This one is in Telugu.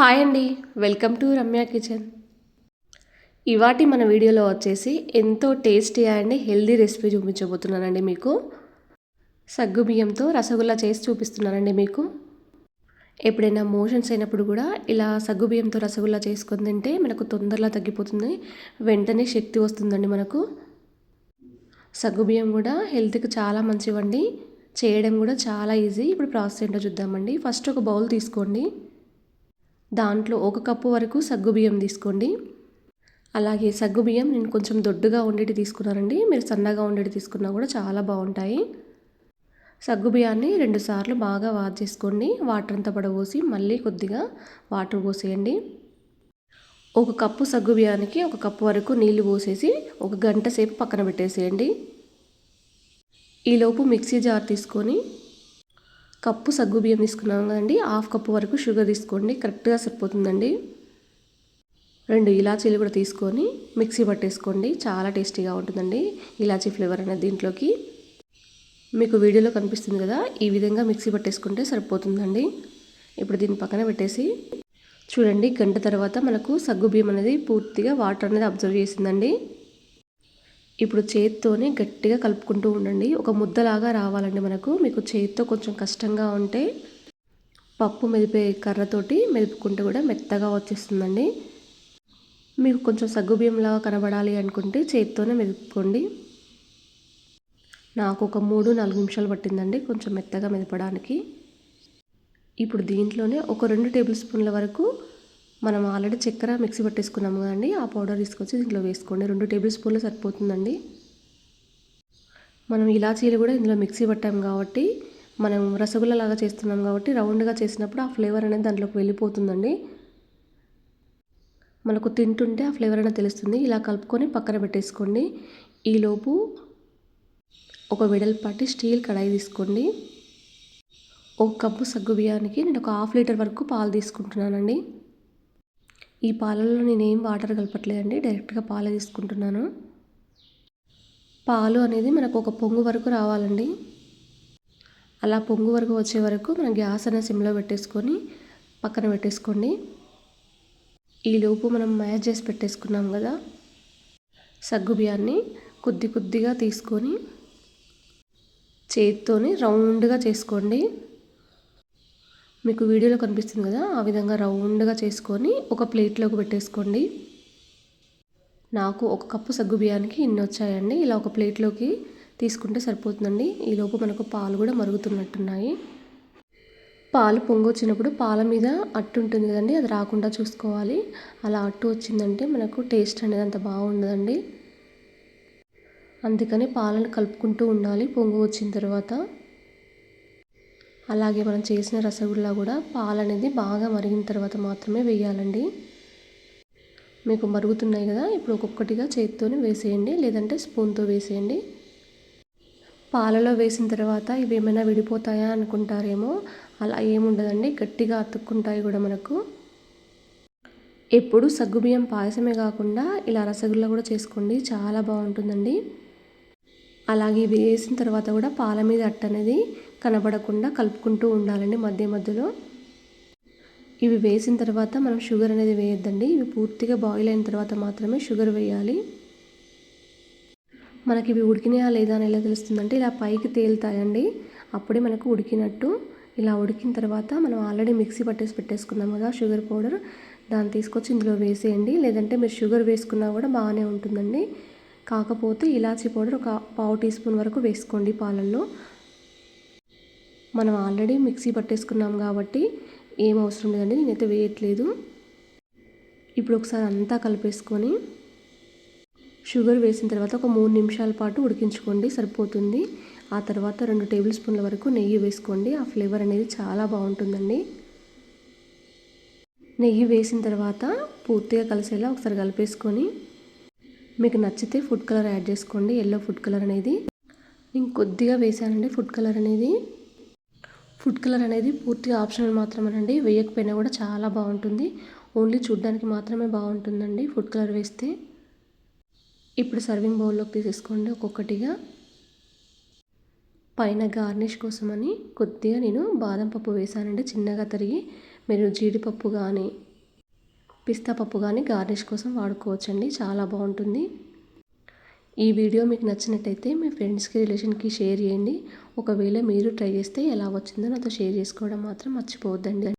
హాయ్ అండి. Welcome to Ramya kitchen. ఇవాటి మన వీడియోలో వచ్చేసి ఎంతో టేస్టీ అండ్ హెల్దీ రెసిపీ చూపించబోతున్నానండి మీకు. సగ్గు బియ్యంతో రసగుల్లా చేసి చూపిస్తున్నానండి మీకు. ఎప్పుడైనా మోషన్స్ అయినప్పుడు కూడా ఇలా సగ్గు బియ్యంతో రసగుల్లా చేసుకొని తింటే మనకు తొందరగా తగ్గిపోతుంది. వెంటనే శక్తి వస్తుందండి మనకు. సగ్గు బియ్యం కూడా హెల్త్కి చాలా మంచివండి. చేయడం కూడా చాలా ఈజీ. ఇప్పుడు ప్రాసెస్ ఏంటో చూద్దామండి. ఫస్ట్ ఒక బౌల్ తీసుకోండి. దాంట్లో ఒక కప్పు వరకు సగ్గుబియ్యం తీసుకోండి. అలాగే సగ్గుబియ్యం నేను కొంచెం దొడ్డుగా ఉండేటి తీసుకున్నానండి. మీరు సన్నగా ఉండేటి తీసుకున్నా కూడా చాలా బాగుంటాయి. సగ్గుబియ్యాన్ని రెండుసార్లు బాగా వాష్ చేసుకోండి. వాటర్ అంతా పడబోసి మళ్ళీ కొద్దిగా వాటర్ పోసేయండి. ఒక కప్పు సగ్గుబియ్యానికి ఒక కప్పు వరకు నీళ్ళు పోసేసి ఒక గంట సేపు పక్కన పెట్టేసేయండి. ఈలోపు మిక్సీ జార్ తీసుకొని కప్పు సగ్గు బియ్యం తీసుకున్నాం కదండి. హాఫ్ కప్పు వరకు షుగర్ తీసుకోండి. కరెక్ట్గా సరిపోతుందండి. రెండు ఇలాచీలు కూడా తీసుకొని మిక్సీ పట్టేసుకోండి. చాలా టేస్టీగా ఉంటుందండి ఇలాచీ ఫ్లేవర్ అనేది దీంట్లోకి. మీకు వీడియోలో కనిపిస్తుంది కదా ఈ విధంగా మిక్సీ పట్టేసుకుంటే సరిపోతుందండి. ఇప్పుడు దీన్ని పక్కన పెట్టేసి చూడండి గంట తర్వాత మనకు సగ్గు బియ్యం అనేది పూర్తిగా వాటర్ అనేది అబ్జర్వ్ చేసిందండి. ఇప్పుడు చేతితోనే గట్టిగా కలుపుకుంటూ ఉండండి. ఒక ముద్దలాగా రావాలండి మనకు. మీకు చేతితో కొంచెం కష్టంగా ఉంటే పప్పు మెదిపే కర్రతోటి మెదుపుకుంటే కూడా మెత్తగా వచ్చేస్తుందండి. మీకు కొంచెం సగ్గుబియ్యంలాగా కనబడాలి అనుకుంటే చేతితోనే మెదుపుకోండి. నాకు ఒక మూడు నాలుగు నిమిషాలు పట్టిందండి కొంచెం మెత్తగా మెదపడానికి. ఇప్పుడు దీంట్లోనే ఒక రెండు టేబుల్ స్పూన్ల వరకు మనం ఆల్రెడీ చక్కెర మిక్సీ పట్టేసుకున్నాము కదండి ఆ పౌడర్ తీసుకొచ్చి దీంట్లో వేసుకోండి. రెండు టేబుల్ స్పూన్లు సరిపోతుందండి. మనం ఇలాచీలు కూడా ఇందులో మిక్సీ పట్టాము కాబట్టి మనం రసగుల్లాగా చేస్తున్నాం కాబట్టి రౌండ్గా చేసినప్పుడు ఆ ఫ్లేవర్ అనేది దాంట్లోకి వెళ్ళిపోతుందండి. మనకు తింటుంటే ఆ ఫ్లేవర్ అనేది తెలుస్తుంది. ఇలా కలుపుకొని పక్కన పెట్టేసుకోండి. ఈలోపు ఒక వెడల్పాటి స్టీల్ కడాయి తీసుకోండి. ఒక కప్పు సగ్గు బియ్యానికి నేను ఒక హాఫ్ లీటర్ వరకు పాలు తీసుకుంటున్నానండి. ఈ పాలలో నేనేం వాటర్ కలపట్లేదండి. డైరెక్ట్గా పాలు తీసుకుంటున్నాను. పాలు అనేది మనకు ఒక పొంగు వరకు రావాలండి. అలా పొంగు వరకు వచ్చే వరకు మనం గ్యాస్ అనే సిమ్లో పెట్టేసుకొని పక్కన పెట్టేసుకోండి. ఈలోపు మనం మ్యాచ్ చేసి పెట్టేసుకున్నాం కదా సగ్గు బియ్యాన్ని కొద్ది కొద్దిగా తీసుకొని చేతితోని రౌండ్గా చేసుకోండి. మీకు వీడియోలో కనిపిస్తుంది కదా ఆ విధంగా రౌండ్గా చేసుకొని ఒక ప్లేట్లోకి పెట్టేసుకోండి. నాకు ఒక కప్పు సగ్గు బియ్యానికి ఇన్ని వచ్చాయండి. ఇలా ఒక ప్లేట్లోకి తీసుకుంటే సరిపోతుందండి. ఈలోపు మనకు పాలు కూడా మరుగుతున్నట్టున్నాయి. పాలు పొంగొచ్చినప్పుడు పాల మీద అట్టు ఉంటుంది కదండి అది రాకుండా చూసుకోవాలి. అలా అట్టు వచ్చిందంటే మనకు టేస్ట్ అనేది అంత బాగుండదండి. అందుకని పాలను కలుపుకుంటూ ఉండాలి పొంగు వచ్చిన తర్వాత. అలాగే మనం చేసిన రసగుల్లా కూడా పాలు అనేది బాగా మరిగిన తర్వాత మాత్రమే వేయాలండి. మీకు మరుగుతున్నాయి కదా ఇప్పుడు ఒక్కొక్కటిగా చేతితోనే వేసేయండి లేదంటే స్పూన్తో వేసేయండి. పాలలో వేసిన తర్వాత ఇవి ఏమైనా విడిపోతాయా అనుకుంటారేమో అలా ఏముండదండి గట్టిగా అతుక్కుంటాయి కూడా మనకు. ఎప్పుడు సగ్గుబియ్యం పాయసమే కాకుండా ఇలా రసగుల్లా కూడా చేసుకోండి చాలా బాగుంటుందండి. అలాగే వేసిన తర్వాత కూడా పాల మీద అట్ట అనేది కనబడకుండా కలుపుకుంటూ ఉండాలండి మధ్య మధ్యలో. ఇవి వేసిన తర్వాత మనం షుగర్ అనేది వేయొద్దండి. ఇవి పూర్తిగా బాయిల్ అయిన తర్వాత మాత్రమే షుగర్ వేయాలి. మనకి ఇవి ఉడికినాయా లేదా అని ఎలా తెలుస్తుందంటే ఇలా పైకి తేలుతాయండి. అప్పుడే మనకు ఉడికినట్టు ఇలా ఉడికిన తర్వాత మనం ఆల్రెడీ మిక్సీ పట్టేసి పెట్టేసుకున్నాం కదా షుగర్ పౌడర్. దాన్ని తీసుకొచ్చి ఇందులో వేసేయండి. లేదంటే మీరు షుగర్ వేసుకున్నా కూడా బాగానే ఉంటుందండి. కాకపోతే ఇలాచీ పౌడర్ ఒక పావు టీ స్పూన్ వరకు వేసుకోండి పాలల్లో. మనం ఆల్రెడీ మిక్సీ పట్టేసుకున్నాం కాబట్టి ఏం అవసరం లేదండి నేనైతే వేయట్లేదు. ఇప్పుడు ఒకసారి అంతా కలిపేసుకొని షుగర్ వేసిన తర్వాత ఒక మూడు నిమిషాల పాటు ఉడికించుకోండి సరిపోతుంది. ఆ తర్వాత రెండు టేబుల్ స్పూన్ల వరకు నెయ్యి వేసుకోండి ఆ ఫ్లేవర్ అనేది చాలా బాగుంటుందండి. నెయ్యి వేసిన తర్వాత పూర్తిగా కలిసేలా ఒకసారి కలిపేసుకొని మీకు నచ్చితే ఫుడ్ కలర్ యాడ్ చేసుకోండి ఎల్లో ఫుడ్ కలర్ అనేది. నేను కొద్దిగా వేసానండి ఫుడ్ కలర్ అనేది. ఫుడ్ కలర్ అనేది పూర్తిగా ఆప్షనల్ మాత్రమేనండి. వేయకపోయినా కూడా చాలా బాగుంటుంది. ఓన్లీ చూడ్డానికి మాత్రమే బాగుంటుందండి ఫుడ్ కలర్ వేస్తే. ఇప్పుడు సర్వింగ్ బౌల్లోకి తీసేసుకోండి ఒక్కొక్కటిగా. పైన గార్నిష్ కోసమని కొద్దిగా నేను బాదం పప్పు వేసానండి చిన్నగా తరిగి. మీరు జీడిపప్పు కానీ పిస్తా పప్పు కానీ గార్నిష్ కోసం వాడుకోవచ్చండి. చాలా బాగుంటుంది. ఈ వీడియో మీకు నచ్చినట్టయితే మీ ఫ్రెండ్స్కి రిలేషన్కి షేర్ చేయండి. ఒకవేళ మీరు ట్రై చేస్తే ఎలా వచ్చిందో నాతో షేర్ చేసుకోవడం మాత్రం మర్చిపోవద్దండి.